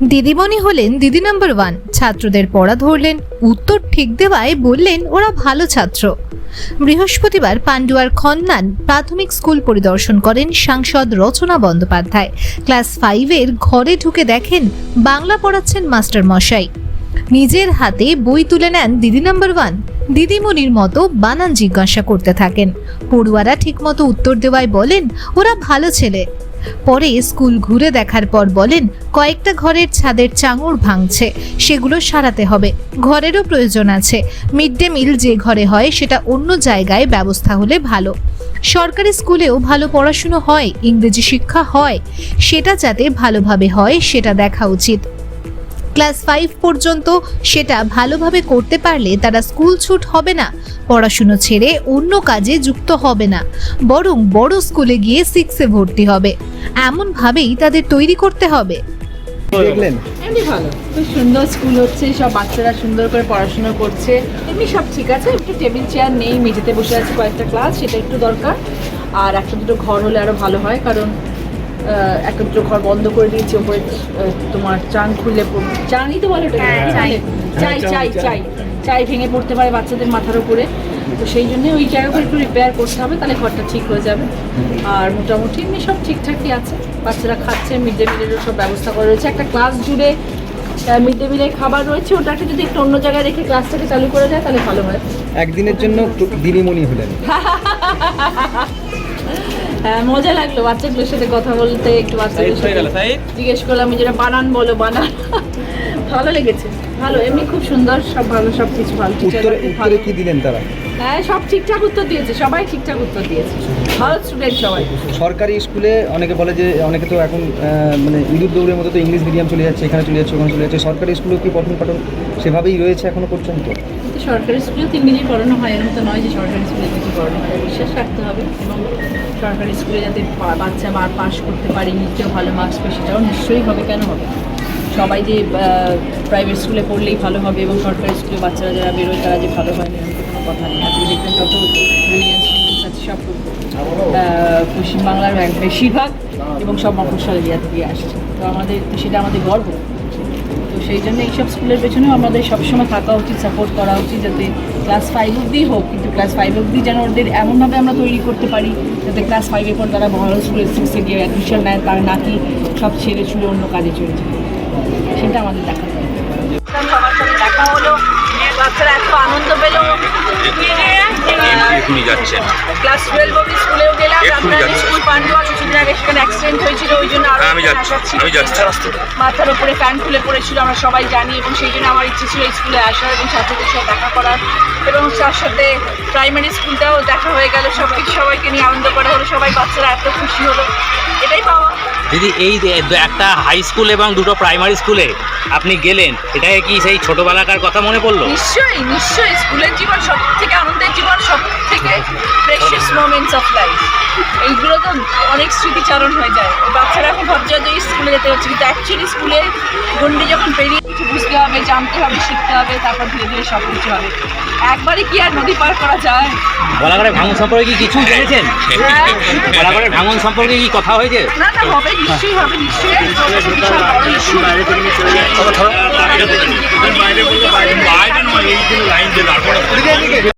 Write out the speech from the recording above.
দিদিমণি হলেন দিদি নাম্বার ওয়ান। ছাত্রদের পড়া ধরলেন, উত্তর ঠিক দেওয়ায় বললেন ওরা ভালো ছাত্র। বৃহস্পতিবার পান্ডুয়ার খন্নান প্রাথমিক স্কুল পরিদর্শন করেন সাংসদ রচনা বন্দ্যোপাধ্যায়। ক্লাস ফাইভের ঘরে ঢুকে দেখেন বাংলা পড়াচ্ছেন মাস্টার মশাই। নিজের হাতে বই তুলে নেন দিদি নাম্বার ওয়ান। দিদিমণির মতো বানান জিজ্ঞাসা করতে থাকেন। পড়ুয়ারা ঠিকমতো উত্তর দেওয়ায় বলেন, ওরা ভালো ছেলে। পরে স্কুল ঘুরে দেখার পর বলেন, কয়েকটা ঘরের ছাদের চাঙড় ভাঙছে, সেগুলো সারাতে হবে। ঘরেরও প্রয়োজন আছে। মিড ডে মিল যে ঘরে হয়, সেটা অন্য জায়গায় ব্যবস্থা হলে ভালো। সরকারি স্কুলেও ভালো পড়াশুনো হয়, ইংরেজি শিক্ষা হয়। সেটা যাতে ভালোভাবে হয়, সেটা দেখা উচিত। ক্লাস ফাইভ পর্যন্ত সেটা ভালোভাবে করতে পারলে তারা স্কুল ছুট হবে না পড়াশুনো ছেড়ে অন্য কাজে যুক্ত হবে না বরং বড় স্কুলে গিয়ে সিক্সে ভর্তি হবে। এমনভাবেই তাদের তৈরি করতে হবে। দেখলেন? এমনি ভালো। খুব সুন্দর স্কুল হচ্ছে সব বাচ্চারা সুন্দর করে পড়াশোনা করছে। এমনি সব ঠিক আছে একটু টেবিল চেয়ার নেই মেঝেতে বসে আছে কয়েকটা ক্লাস সেটা একটু দরকার। আর একটা দুটো ঘর হলে আরও ভালো হয় কারণ একটা ঘর বন্ধ করে দিয়েছি ওপরে তোমার চাং খুললে পড়- চাংই তো বলে কি চাই। চাই চাই চাই ভেঙে পড়তে পারে বাচ্চাদের মাথার উপরে। তো সেই জন্য ওই জায়গাগুলো একটু রিপেয়ার করতে হবে তাহলে ঘরটা ঠিক হয়ে যাবে। আর মোটামুটি এমনি সব ঠিকঠাকই আছে। বাচ্চারা খাচ্ছে মিড ডে মিলেরও সব ব্যবস্থা করা রয়েছে। একটা ক্লাস জুড়ে মিড ডে মিলের খাবার রয়েছে ওটাকে যদি একটু অন্য জায়গায় রেখে ক্লাসটাকে চালু করে যায় তাহলে ভালো হয়। একদিনের জন্য দিদিমণি হলেন। হ্যাঁ মজা লাগল বাচ্চাগুলোর সাথে কথা বলতে একটু বাচ্চাদের সাথে জিজ্ঞেস করলাম যেটা বানান বলো বানান। ভালো লেগেছে ভালো এমনি খুব সুন্দর সব ভালো সব কিছু ভালো। উত্তরে ভালো উত্তরে কি দিলেন তারা? হ্যাঁ সব ঠিকঠাক উত্তর দিয়েছে সবাই ঠিকঠাক উত্তর দিয়েছে। ভালো স্টুডেন্ট সবাই। সরকারি স্কুলে অনেকে বলে যে অনেকে তো এখন মানে ইঁদুর দৌড়ের মতো তো ইংলিশ মিডিয়াম চলে যাচ্ছে এখানে চলে যাচ্ছে ওখানে চলে যাচ্ছে। সরকারি স্কুলেও কি পঠন পাঠন সেভাবেই রয়েছে এখনও পর্যন্ত? কিন্তু সরকারি স্কুলেও তো ইংরেজি পড়ানো হয় এরকম তো নয় যে সরকারি স্কুলে ইংরেজি পড়ানো হয়। বিশ্বাস রাখতে হবে এবং সরকারি স্কুলে যাতে বাচ্চা বার পাস করতে পারে নিচেও ভালো মার্কস পায়, সেটাও নিশ্চয়ই হবে। কেন হবে? সবাই যে প্রাইভেট স্কুলে পড়লেই ভালো হবে এবং সরকারি স্কুলে বাচ্চারা যারা বেরোয়, তারা যে ভালো হয় কথা নেই। আপনি দেখবেন যত আছে, সব পশ্চিমবাংলার বেশিরভাগ এবং সব মফস্বল এরিয়া থেকে আসছে। তো আমাদের, সেটা আমাদের গর্ব। সেই জন্য এইসব স্কুলের পেছনেও আমাদের সবসময় থাকা উচিত সাপোর্ট করা উচিত যাতে ক্লাস ফাইভ অব্দি হোক, কিন্তু ক্লাস ফাইভ অবধি যেন ওদের এমনভাবে আমরা তৈরি করতে পারি যাতে ক্লাস ফাইভের পর তারা ভালো স্কুলে সিক্সে গিয়ে অ্যাডমিশন নেয়, তার নাকি সব ছেড়ে ছুড়ে অন্য কাজে চলে যায়। সেটা আমাদের দেখা সবার বাচ্চারা এত আনন্দ পেল। এখনই যাচ্ছে। ক্লাস টুয়েলভ স্কুলেও গেলাম স্কুল পান্ডুয়া কিছুদিন আগে সেখানে অ্যাক্সিডেন্ট হয়েছিল ওই জন্য আরও আমি যাচ্ছি, ছিল। আমি যাচ্ছি। মাথার উপরে ফ্যান খুলে পড়েছিল আমরা সবাই জানি এবং সেই জন্য আমার ইচ্ছে ছিল স্কুলে আসার এবং ছাত্রদের সাথে দেখা করার। এবং তার সাথে প্রাইমারি স্কুলটাও দেখা হয়ে গেল সব কিছু সবাইকে নিয়ে আনন্দ করা হলো সবাই বাচ্চারা এত খুশি হলো। এটাই পাওয়া। দিদি, এই একটা হাই স্কুল এবং দুটো প্রাইমারি স্কুলে আপনি গেলেন এটাকে কি সেই ছোটবেলাকার কথা মনে পড়ল? নিশ্চয়ই নিশ্চয়ই। স্কুলের জীবন সব থেকে আনন্দের জীবন সব থেকে প্রেশিয়াস মোমেন্টস অফ লাইফ এইগুলো তো অনেক স্মৃতিচারণ হয়ে যায়। বাচ্চারা এখন ভাবছে যে স্কুলে যেতে হচ্ছে, কিন্তু অ্যাকচুয়ালি স্কুলে গন্ডি যখন পেরিয়ে বুঝতে হবে জানতে হবে শিখতে হবে তারপর ধীরে ধীরে সব কিছু হবে। একবারে কি আর নদী পার করা যায়? বলাগড়ের ভাঙন সম্পর্কে কি কিছু জেনেছেন? হ্যাঁ। বলাগড়ের ভাঙন সম্পর্কে কি কথা হয়েছে? না না হবে নিশ্চয়ই হবে নিশ্চয়ই বিশাল বড় issue। বাইরে বাইরে বাইরে লাইন দিয়ে দাঁড়